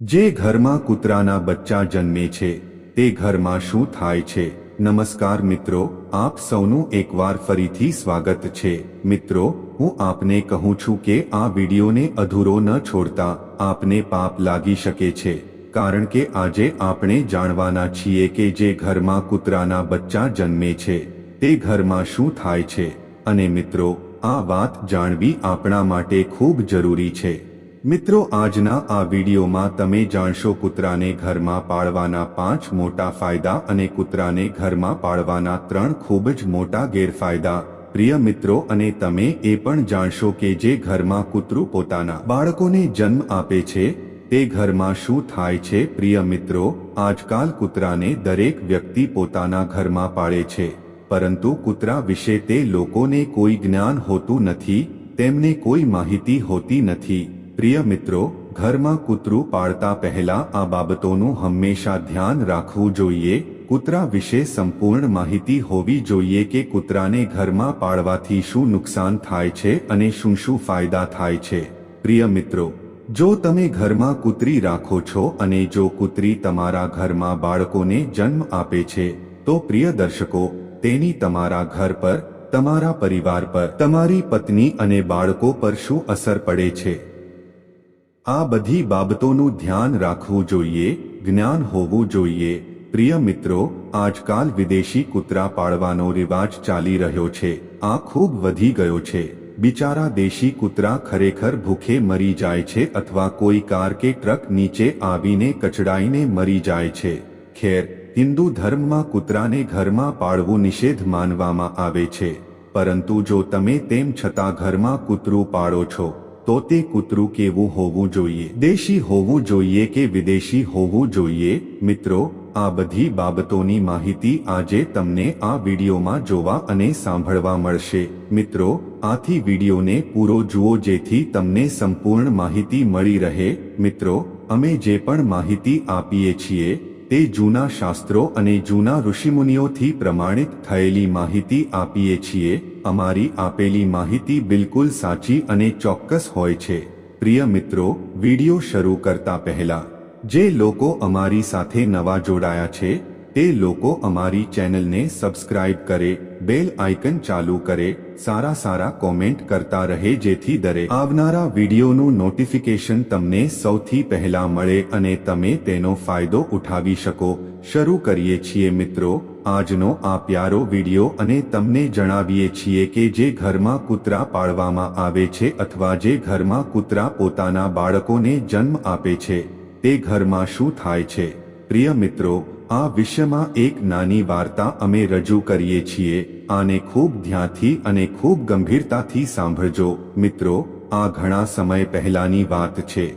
જે ઘરમાં કૂતરાના બચ્ચા જન્મે છે, તે ઘરમાં શું થાય છે? નમસ્કાર મિત્રો, આપ સૌનું એકવાર ફરીથી સ્વાગત છે. મિત્રો, હું આપને કહું છું કે આ વિડીયોને અધૂરો ન છોડતા આપને પાપ લાગી શકે છે. કારણ કે આજે આપણે જાણવાના છીએ કે જે ઘરમાં કૂતરાના બચ્ચા જન્મે છે, તે ઘરમાં શું થાય છે. અને મિત્રો, આ વાત જાણવી આપણા માટે ખૂબ જરૂરી છે. મિત્રો, આજના આ વિડીયોમાં તમે જાણશો કૂતરાને ઘરમાં પાળવાના પાંચ મોટા ફાયદા અને કૂતરાને ઘરમાં પાળવાના ત્રણ ખૂબ જ મોટા ગેરફાયદા. પ્રિય મિત્રો, અને તમે એ પણ જાણશો કે જે ઘરમાં કૂતરું પોતાના બાળકોને જન્મ આપે છે, તે ઘરમાં શું થાય છે? પ્રિય મિત્રો, આજકાલ કૂતરાને દરેક વ્યક્તિ પોતાના ઘરમાં પાળે છે, પરંતુ કૂતરા વિશે તે લોકોને કોઈ જ્ઞાન હોતું નથી, તેમને કોઈ માહિતી હોતી નથી. પ્રિય મિત્રો, ઘરમાં કૂતરું પાળતા પહેલા આ બાબતોનું હંમેશા ધ્યાન રાખવું જોઈએ. કૂતરા વિશે સંપૂર્ણ માહિતી હોવી જોઈએ કે કૂતરાને ઘરમાં પાળવાથી શું નુકસાન થાય છે અને શું શું ફાયદા થાય છે. પ્રિય મિત્રો, જો તમે ઘરમાં કૂતરી રાખો છો અને જો કૂતરી તમારા ઘરમાં બાળકોને જન્મ આપે છે, તો પ્રિય દર્શકો, તેની તમારા ઘર પર, તમારા પરિવાર પર, તમારી પત્ની અને બાળકો પર શું અસર પડે છે? આ બધી બાબતોનું ધ્યાન રાખવું જોઈએ, જ્ઞાન હોવું જોઈએ. પ્રિય મિત્રો, આજકાલ વિદેશી કૂતરા પાળવાનો રિવાજ ચાલી રહ્યો છે. આ ખૂબ વધી ગયો છે. બિચારા દેશી કૂતરા ખરેખર ભૂખે મરી જાય છે અથવા કોઈ કાર કે ટ્રક નીચે આવીને કચડાઈને મરી જાય છે. ખેર, હિન્દુ ધર્મમાં કૂતરાને ઘરમાં પાળવું નિષેધ માનવામાં આવે છે. પરંતુ જો તમે તેમ છતાં ઘરમાં કૂતરું પાળો છો તો તે કૂતરું કેવું હોવું જોઈએ? દેશી હોવું જોઈએ કે વિદેશી હોવું જોઈએ? મિત્રો, આ બધી બાબતોની માહિતી આજે તમને આ વિડીયોમાં જોવા અને સાંભળવા મળશે. મિત્રો, આથી વિડીયોને પૂરો જુઓ જેથી તમને સંપૂર્ણ માહિતી મળી રહે. મિત્રો, અમે જે પણ માહિતી આપીએ છીએ, તે જૂના શાસ્ત્રો અને જૂના ઋષિમુનિઓથી પ્રમાણિત થયેલી માહિતી આપીએ છીએ. અમારી આપેલી માહિતી બિલકુલ સાચી અને ચોક્કસ હોય છે. પ્રિય મિત્રો, વિડિયો શરૂ કરતા પહેલા, જે લોકો અમારી સાથે નવા જોડાયા છે, તે લોકો અમારી ચેનલને સબસ્ક્રાઇબ કરે, બેલ આઇકન ચાલુ કરે, સારા સારા કોમેન્ટ કરતા રહે જેથી દરેક આવનારા વિડીયોનું નોટિફિકેશન તમને સૌથી પહેલા મળે અને તમે તેનો ફાયદો ઉઠાવી શકો. શરૂ કરીએ છીએ મિત્રો આજનો આ પ્યારો વિડિયો અને તમને જણાવીએ છીએ કે જે ઘરમાં કૂતરા પાળવામાં આવે છે અથવા જે ઘરમાં કૂતરા પોતાના બાળકોને જન્મ આપે છે, તે ઘરમાં શું થાય છે? પ્રિય મિત્રો, આ વિષયમાં એક નાની વાર્તા અમે રજૂ કરીએ છીએ, આને ખૂબ ધ્યાનથી અને ખૂબ ગંભીરતાથી સાંભળજો. મિત્રો, આ ઘણા સમય પહેલાની વાત છે.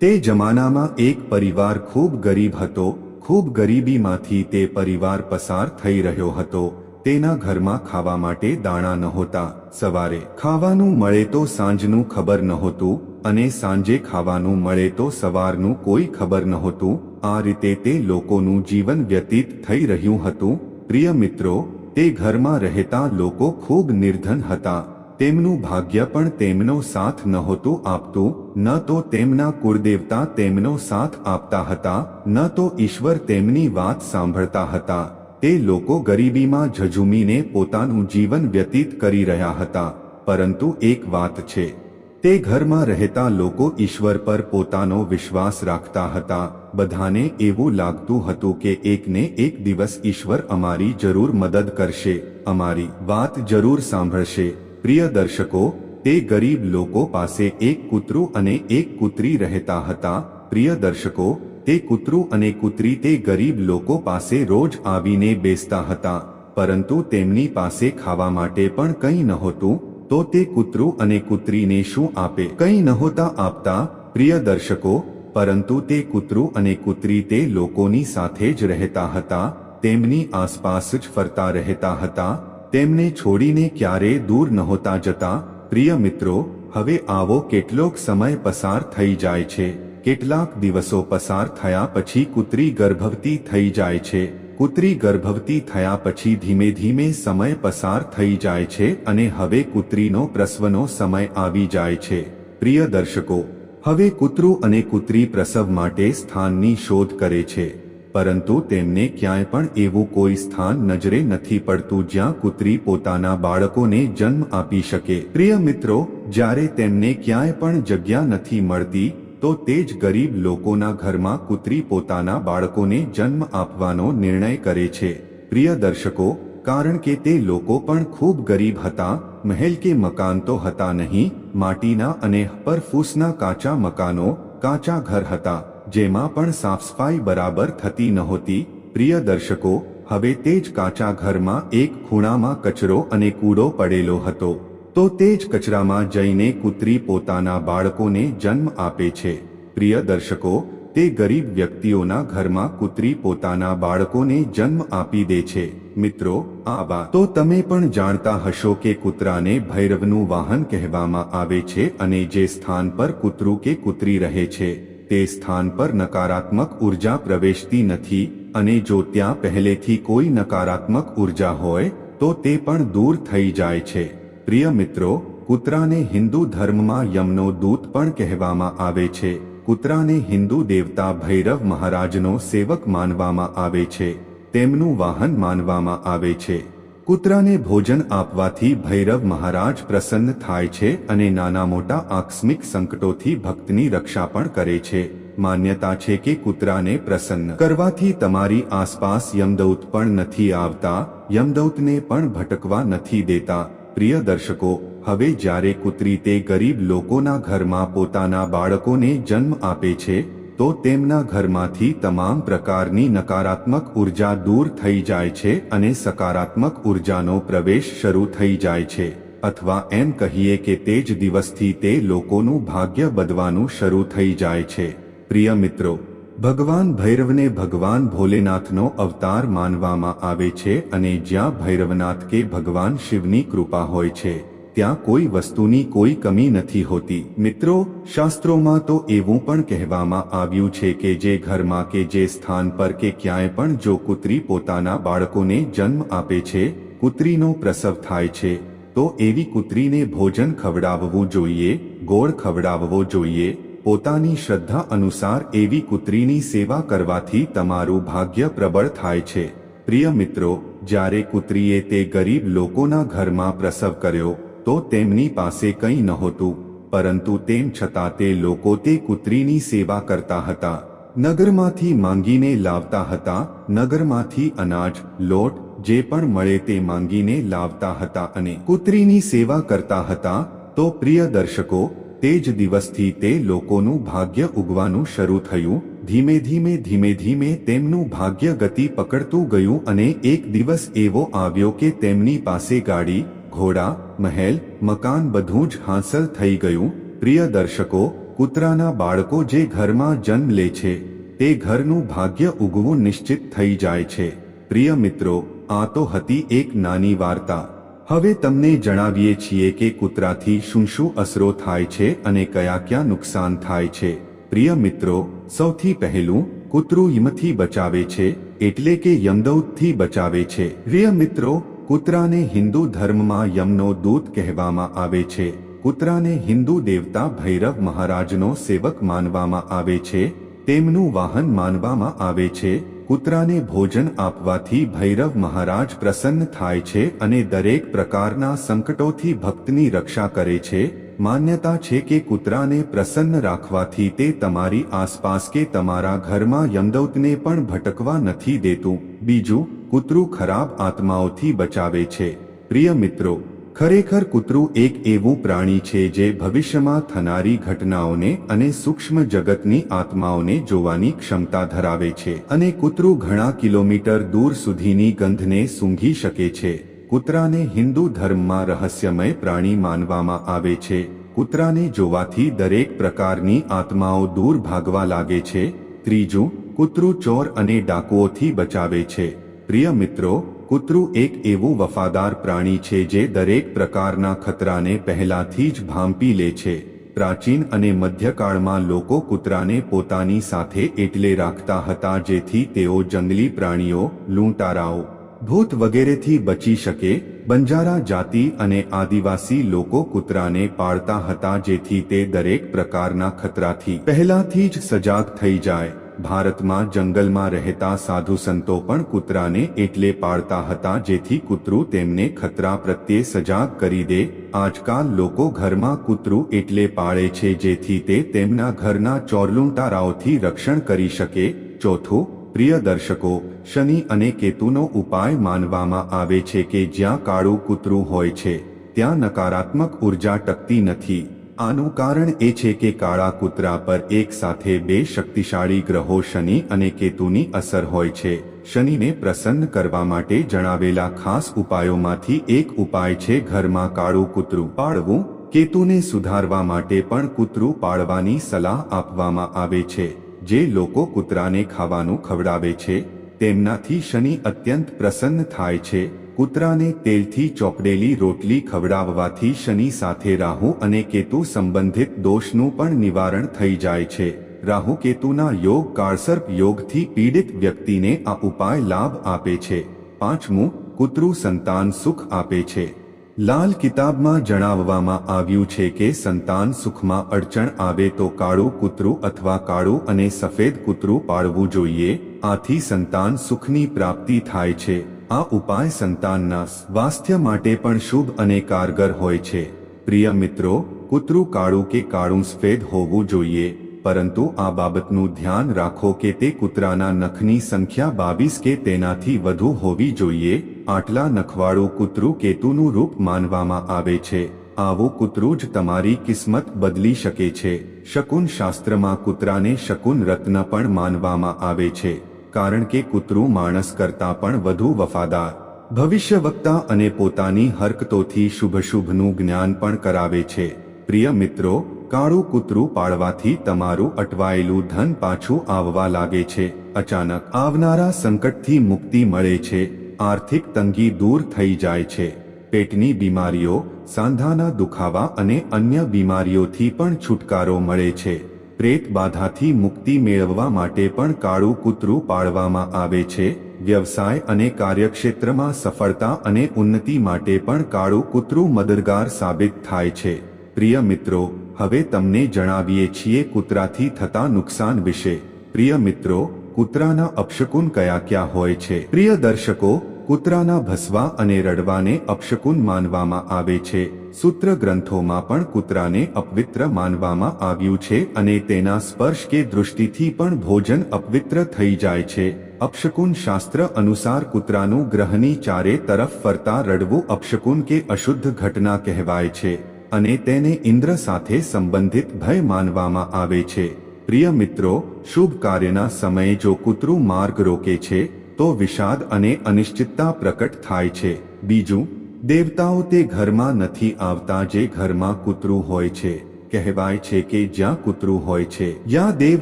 તે જમાનામાં એક પરિવાર ખૂબ ગરીબ હતો ખૂબ ગરીબીમાંથી તે પરિવાર પસાર થઈ રહ્યો હતો. તેના ઘરમાં ખાવા માટે દાણા નહોતા. સવારે ખાવાનું મળે તો સાંજનું ખબર નહોતું અને સાંજે ખાવાનું મળે તો સવારનું કોઈ ખબર નહોતું. આ રીતે તે લોકોનું જીવન વ્યતીત થઈ રહ્યું હતું. પ્રિય મિત્રો, તે ઘરમાં રહેતા લોકો ખૂબ નિર્ધન હતા. તેમનું ભાગ્ય પણ તેમનો સાથ નહોતું આપતું, ન તો તેમના કુળદેવતા તેમનો સાથ આપતા હતા, ન તો ઈશ્વર તેમની વાત સાંભળતા હતા. તે લોકો ગરીબીમાં ઝઝુમીને પોતાનું જીવન વ્યતીત કરી રહ્યા હતા. પરંતુ એક વાત છે. તે ઘરમાં રહેતા લોકો ઈશ્વર પર પોતાનો વિશ્વાસ રાખતા હતા. બધાને એવું લાગતું હતું કે એકને એક દિવસ ઈશ્વર અમારી જરૂર મદદ કરશે, અમારી વાત જરૂર સાંભળશે. પ્રિય દર્શકો, તે ગરીબ લોકો પાસે એક કૂતરું અને એક કૂતરી રહેતા હતા. પ્રિય દર્શકો, તે કૂતરું અને કૂતરી તે ગરીબ લોકો પાસે રોજ આવીને બેસતા હતા. પરંતુ તેમની પાસે ખાવા માટે પણ કંઈ નહોતું, તો તે કૂતરું અને કૂતરીને શું આપે? કંઈ નહોતા આપતા, પ્રિય દર્શકો, પરંતુ તે કૂતરું અને કૂતરી તે લોકોની સાથે જ રહેતા હતા. તેમની આસપાસ જ ફરતા રહેતા હતા. તેમને છોડીને ક્યારે દૂર નહોતા જતા, પ્રિય મિત્રો, હવે આવો કેટલોક સમય પસાર થઈ જાય છે. કેટલાક દિવસો પસાર થયા પછી કૂતરી ગર્ભવતી થઈ જાય છે. કૂતરી ગર્ભવતી થયા પછી ધીમે ધીમે સમય પસાર થઈ જાય છે અને હવે કૂતરીનો પ્રસવનો સમય આવી જાય છે. પ્રિય દર્શકો, હવે કૂતરું અને કૂતરી પ્રસવ માટે સ્થાનની શોધ કરે છે. પરંતુ તેમને ક્યાંય પણ એવું કોઈ સ્થાન નજરે નથી પડતું જ્યાં કૂતરી પોતાના બાળકોને જન્મ આપી શકે. પ્રિય મિત્રો, જ્યારે તેમને ક્યાંય પણ જગ્યા નથી મળતી, તો તે જ ગરીબ લોકોના ઘરમાં કૂતરી પોતાના બાળકોને જન્મ આપવાનો નિર્ણય કરે છે. પ્રિય દર્શકો, કારણ કે તે લોકો પણ ખૂબ ગરીબ હતા, મહેલ કે મકાન તો હતા નહીં, માટીના અને પર ફૂસના કાચા મકાનો, કાચા ઘર હતા. જેમાં પણ સાફ સફાઈ બરાબર થતી નહોતી પ્રિય દર્શકો, હવે તે જ કાચા ઘરમાં એક ખૂણામાં કચરો અને કૂડો પડેલો હતો. તો તે જ કચરામાં જઈને કૂતરી પોતાના બાળકોને જન્મ આપે છે. પ્રિય દર્શકો, તે ગરીબ વ્યક્તિઓના ઘરમાં કૂતરી પોતાના બાળકોને જન્મ આપી દે છે. મિત્રો, આ વાત. તો તમે પણ જાણતા હશો કે કૂતરાને ભૈરવનું વાહન કહેવામાં આવે છે અને જે સ્થાન પર કૂતરું કે કૂતરી રહે છે. તે સ્થાન પર નકારાત્મક ઊર્જા પ્રવેશતી નથી અને જો ત્યાં પહેલેથી કોઈ નકારાત્મક ઊર્જા હોય, તો તે પણ દૂર થઈ જાય છે. પ્રિય મિત્રો, કૂતરાને હિન્દુ ધર્મમાં યમનો દૂત પણ કહેવામાં આવે છે. કૂતરાને હિન્દુ દેવતા ભૈરવ મહારાજનો સેવક માનવામાં આવે છે. તેમનું વાહન માનવામાં આવે છે. કૂતરાને ભોજન આપવાથી ભૈરવ મહારાજ પ્રસન્ન થાય છે અને નાના મોટા આકસ્મિક સંકટોથી ભક્તની રક્ષા પણ કરે છે. માન્યતા છે કે કૂતરાને પ્રસન્ન કરવાથી તમારી આસપાસ યમદૌત પણ નથી આવતા, યમદૌતને પણ ભટકવા નથી દેતા. પ્રિય દર્શકો, હવે જ્યારે કૂતરી તે ગરીબ લોકોના ઘરમાં પોતાના બાળકોને જન્મ આપે છે તો તેમના ઘરમાંથી તમામ પ્રકારની નકારાત્મક ઊર્જા દૂર થઈ જાય છે અને સકારાત્મક ઉર્જાનો પ્રવેશ શરૂ થઈ જાય છે. અથવા એમ કહીએ કે તે જ દિવસથી તે લોકોનું ભાગ્ય બદવાનું શરૂ થઈ જાય છે. પ્રિય મિત્રો, ભગવાન ભૈરવને ભગવાન ભોલેનાથનો અવતાર માનવામાં આવે છે અને જ્યાં ભૈરવનાથ કે ભગવાન શિવની કૃપા હોય છે. ત્યાં કોઈ વસ્તુની કોઈ કમી નથી હોતી. મિત્રો, શાસ્ત્રોમાં તો એવું પણ કહેવામાં આવ્યું છે કે જે ઘરમાં કે જે સ્થાન પર કે ક્યાંય પણ જો કૂતરી પોતાના બાળકોને જન્મ આપે છે, કૂતરીનો પ્રસવ થાય છે, તો એવી કૂતરીને ભોજન ખવડાવવું જોઈએ, ગોળ ખવડાવવો જોઈએ. પોતાની શ્રદ્ધા અનુસાર એવી કૂતરીની સેવા કરવાથી તમારું ભાગ્ય પ્રબળ થાય છે. પ્રિય મિત્રો, જ્યારે કૂતરીએ તે ગરીબ લોકોના ઘરમાં પ્રસવ કર્યો તો તેમની પાસે કંઈ નહોતું, પરંતુ તેમ છતાં તે લોકો તે કૂતરીની સેવા કરતા હતા. નગરમાંથી માંગીને લાવતા હતા, નગરમાંથી અનાજ, લોટ, જે પણ મળે તે માંગીને લાવતા હતા અને કૂતરીની સેવા કરતા હતા, તો પ્રિય દર્શકો, તે જ દિવસથી તે લોકોનું ભાગ્ય ઉગવાનું શરૂ થયું. ધીમે ધીમે ધીમે ધીમે તેમનું ભાગ્ય ગતિ પકડતું ગયું અને એક દિવસ એવો આવ્યો કે તેમની પાસે ગાડી ઘોડા, મહેલ, મકાન બધું જ હાંસલ થઈ ગયું. પ્રિય દર્શકો, કૂતરાના બાળકો જે ઘરમાં જન્મ લે છે, તે ઘરનું ભાગ્ય ઉગવું નિશ્ચિત થઈ જાય છે. પ્રિય મિત્રો, આ તો હતી એક નાની વાર્તા. હવે તમને જણાવીએ છીએ કે કૂતરાથી શું શું અસરો થાય છે અને કયા કયા નુકસાન થાય છે. પ્રિય મિત્રો, સૌથી પહેલું, કૂતરું યમથી બચાવે છે, એટલે કે યમદૌતથી બચાવે છે. પ્રિય મિત્રો કૂતરાને હિન્દુ ધર્મમાં યમનો દૂત કહેવામાં આવે છે. કૂતરાને હિન્દુ દેવતા ભૈરવ મહારાજનો સેવક માનવામાં આવે છે. તેમનું વાહન માનવામાં આવે છે. કૂતરાને ભોજન આપવાથી ભૈરવ મહારાજ પ્રસન્ન થાય છે અને દરેક પ્રકારના સંકટોથી ભક્તની રક્ષા કરે છે. માન્યતા છે કે કૂતરાને પ્રસન્ન રાખવાથી તે તમારી આસપાસ કે તમારા ઘરમાં યમદૌતને પણ ભટકવા નથી દેતું. બીજું, કૂતરું ખરાબ આત્માઓથી બચાવે છે. પ્રિય મિત્રો, ખરેખર કૂતરું એક એવું પ્રાણી છે જે ભવિષ્યમાં થનારી ઘટનાઓને અને સૂક્ષ્મ જગતની આત્માઓને જોવાની ક્ષમતા ધરાવે છે અને કૂતરું ઘણા કિલોમીટર દૂર સુધીની ગંધને સૂંઘી શકે છે. કૂતરાને હિન્દુ ધર્મમાં રહસ્યમય પ્રાણી માનવામાં આવે છે. કૂતરાને જોવાથી દરેક પ્રકારની આત્માઓ દૂર ભાગવા લાગે છે. ત્રીજું, કૂતરું ચોર અને ડાકુઓથી બચાવે છે. પ્રિય મિત્રો, કૂતરું એક એવું વફાદાર પ્રાણી છે જે દરેક પ્રકારના ખતરાને પહેલાથી જ ભાંપી લે છે. પ્રાચીન અને મધ્યકાળમાં લોકો કૂતરાને પોતાની સાથે એટલે રાખતા હતા જેથી તેઓ જંગલી પ્રાણીઓ, લૂંટારાઓ ભૂત વગેરેથી બચી શકે? બંજારા જાતિ અને આદિવાસી લોકો કૂતરાને પાળતા હતા જેથી તે દરેક પ્રકારના ખતરાથી પહેલાથી જ સજાગ થઈ જાય. ભારતમાં જંગલમાં રહેતા સાધુ સંતો પણ કૂતરાને એટલે પાળતા હતા જેથી કૂતરું તેમને ખતરા પ્રત્યે સજાગ કરી દે. આજકાલ લોકો ઘરમાં કૂતરું એટલે પાળે છે જેથી તે તેમના ઘરના ચોરલુંટારાઓથી રક્ષણ કરી શકે. ચોથું પ્રિય દર્શકો, શનિ અને કેતુનો ઉપાય માનવામાં આવે છે કે જ્યાં કાળું કૂતરું હોય છે, ત્યાં નકારાત્મક ઊર્જા ટકતી નથી. આનું કારણ એ છે કે કાળા કૂતરા પર એક સાથે બે શક્તિશાળી ગ્રહો શનિ અને કેતુની અસર હોય છે. શનિને પ્રસન્ન કરવા માટે જણાવેલા ખાસ ઉપાયોમાંથી એક ઉપાય છે ઘરમાં કાળું કૂતરું પાળવું. કેતુને સુધારવા માટે પણ કૂતરું પાળવાની સલાહ આપવામાં આવે છે. જે લોકો કૂતરાને ખાવાનું ખવડાવે છે, તેમનાથી શનિ અત્યંત પ્રસન્ન થાય છે. કૂતરાને તેલથી ચોપડેલી રોટલી ખવડાવવાથી શનિ સાથે રાહુ અને કેતુ સંબંધિત દોષનું પણ નિવારણ થઈ જાય છે. રાહુ કેતુના યોગ કાળસર્પ યોગથી પીડિત વ્યક્તિને આ ઉપાય લાભ આપે છે. પાંચમું, કૂતરું સંતાન સુખ આપે છે. લાલ કિતાબમાં જણાવવામાં આવ્યું છે કે સંતાન સુખમાં અડચણ આવે તો કાળું કૂતરું અથવા કાળું અને સફેદ કૂતરું પાળવું જોઈએ. આથી સંતાન સુખની પ્રાપ્તિ થાય છે. આ ઉપાય સંતાનના સ્વાસ્થ્ય માટે પણ શુભ અને કારગર હોય છે. પ્રિય મિત્રો, કૂતરું કાળું કે કાળું સફેદ હોવું જોઈએ. પરંતુ આ બાબતનું ધ્યાન રાખો કે તે કૂતરાના નખની સંખ્યા બાવીસ કે તેનાથી વધુ હોવી જોઈએ. આટલા નખવાળું કૂતરું કેતુનું રૂપ માનવામાં આવે છે. આવું કૂતરું જ તમારી કિસ્મત બદલી શકે છે. શકુન શાસ્ત્રમાં કૂતરાને શકુન રત્ન પણ માનવામાં આવે છે, કારણ કે કૂતરું માણસ કરતાં પણ વધુ વફાદાર. ભવિષ્યવક્તા અને પોતાની હરકતોથી શુભ શુભનું જ્ઞાન પણ કરાવે છે. પ્રિય મિત્રો કાળું કૂતરું પાળવાથી તમારું અટવાયેલું ધન પાછું આવવા લાગે છે. અચાનક આવનારા સંકટથી મુક્તિ મળે છે. આર્થિક તંગી દૂર થઈ જાય છે. પેટની બીમારીઓ, સાંધાના દુખાવા અને અન્ય બીમારીઓથી પણ છુટકારો મળે છે. પ્રેત બાધાથી મુક્તિ મેળવવા માટે પણ કાળું કૂતરું પાળવામાં આવે છે. વ્યવસાય અને કાર્યક્ષેત્રમાં સફળતા અને ઉન્નતિ માટે પણ કાળું કૂતરું મદદગાર સાબિત થાય છે. પ્રિય મિત્રો હવે તમને જણાવીએ છીએ કૂતરાથી થતા નુકસાન વિશે. પ્રિય મિત્રો, કૂતરાના અપશકુન કયા ક્યાં હોય છે? પ્રિય દર્શકો, કૂતરાના ભસવા અને રડવાને અપશકુન માનવામાં આવે છે. સૂત્ર ગ્રંથોમાં પણ કૂતરાને અપવિત્ર માનવામાં આવ્યું છે અને તેના સ્પર્શ કે દૃષ્ટિથી પણ ભોજન અપવિત્ર થઈ જાય છે. અપશકુન શાસ્ત્ર અનુસાર કૂતરાનું ગ્રહની ચારે તરફ ફરતા રડવું અપશકુન કે અશુદ્ધ ઘટના કહેવાય છે. અને તેને ઇન્દ્ર સાથે સંબંધિત ભય માનવામાં આવે છે. પ્રિય મિત્રો, શુભ કાર્યના સમયે જો કૂતરું માર્ગ રોકે છે, તો વિષાદ અને અનિશ્ચિતતા પ્રકટ થાય છે. બીજું, દેવતાઓ તે ઘરમાં નથી આવતા જે ઘરમાં કૂતરું હોય છે. કહેવાય છે કે જ્યાં કૂતરું હોય છે જ્યાં દેવ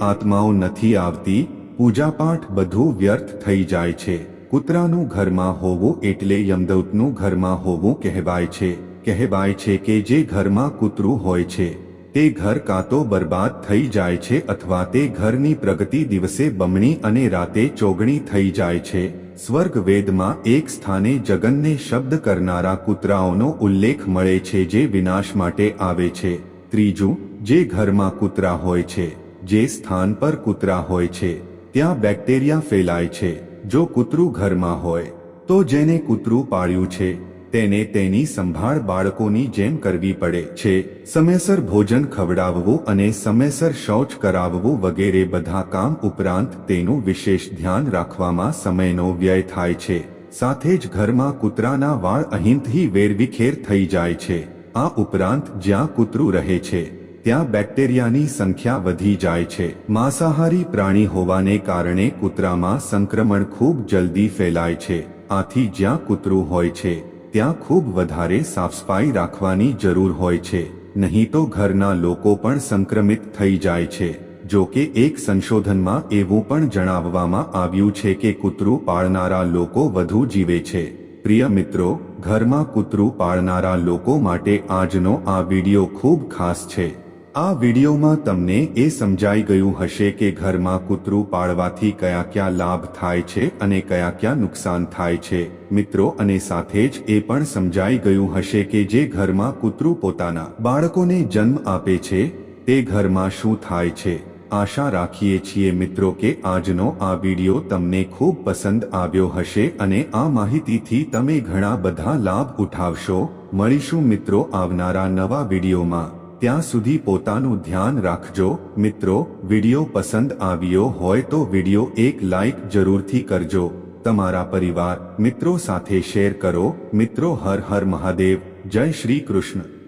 આત્માઓ નથી આવતી, પૂજાપાઠ બધું વ્યર્થ થઈ જાય છે. કૂતરાનું ઘરમાં હોવું એટલે યમદૌતનું ઘરમાં હોવું કહેવાય છે. કહેવાય છે કે જે ઘરમાં કૂતરું હોય છે, તે ઘર કાં તો બરબાદ થઈ જાય છે અથવા તે ઘરની પ્રગતિ દિવસે બમણી અને રાતે ચોગણી થઈ જાય છે. સ્વર્ગ વેદમાં એક સ્થાને જગનને શબ્દ કરનારા કૂતરાઓનો ઉલ્લેખ મળે છે જે વિનાશ માટે આવે છે. ત્રીજું, જે ઘરમાં કૂતરા હોય છે, જે સ્થાન પર કૂતરા હોય છે, ત્યાં બેક્ટેરિયા ફેલાય છે. જો કૂતરું ઘરમાં હોય, તો જેને કૂતરું પાળ્યું છે તેને તેની સંભાળ બાળકોની જેમ કરવી પડે છે. સમયસર ભોજન ખવડાવવું અને સમયસર શૌચ કરાવવું વગેરે બધા કામ ઉપરાંત તેનું વિશેષ ધ્યાન રાખવામાં સમયનો વ્યય થાય છે. સાથે જ ઘરમાં કૂતરાના વાળ અહીંથી વેરવિખેર થઈ જાય છે. આ ઉપરાંત જ્યાં કૂતરું રહે છે, ત્યાં બેક્ટેરિયાની સંખ્યા વધી જાય છે. માંસાહારી પ્રાણી હોવાને કારણે કૂતરામાં સંક્રમણ ખૂબ જલ્દી ફેલાય છે. આથી જ્યાં કૂતરું હોય છે ત્યાં ખૂબ વધારે સાફસફાઈ રાખવાની જરૂર હોય છે. નહીં તો ઘરના લોકો પણ સંક્રમિત થઈ જાય છે. જો કે એક સંશોધનમાં એવું પણ જણાવવામાં આવ્યું છે કે કૂતરું પાળનારા લોકો વધુ જીવે છે. પ્રિય મિત્રો, ઘરમાં કૂતરું પાળનારા લોકો માટે આજનો આ વિડિયો ખૂબ ખાસ છે. આ વિડીયોમાં તમને એ સમજાઈ ગયું હશે કે ઘરમાં કૂતરું પાળવાથી કયા કયા લાભ થાય છે અને કયા કયા નુકસાન થાય છે. મિત્રો, અને સાથે જ એ પણ સમજાઈ ગયું હશે કે જે ઘરમાં કૂતરું પોતાના બાળકોને જન્મ આપે છે, તે ઘરમાં શું થાય છે. આશા રાખીએ છીએ મિત્રો કે આજનો આ વીડિયો તમને ખૂબ પસંદ આવ્યો હશે અને આ માહિતીથી તમે ઘણા બધા લાભ ઉઠાવશો. મળીશું મિત્રો આવનારા નવા વિડીયોમાં. ત્યાં સુધી પોતાનું ધ્યાન રાખજો. મિત્રો, વીડિયો પસંદ આવ્યો હોય તો વીડિયો એક લાઈક જરૂરથી કરજો. તમારા પરિવાર, મિત્રો સાથે શેર કરો. મિત્રો, હર હર મહાદેવ. જય શ્રી કૃષ્ણ.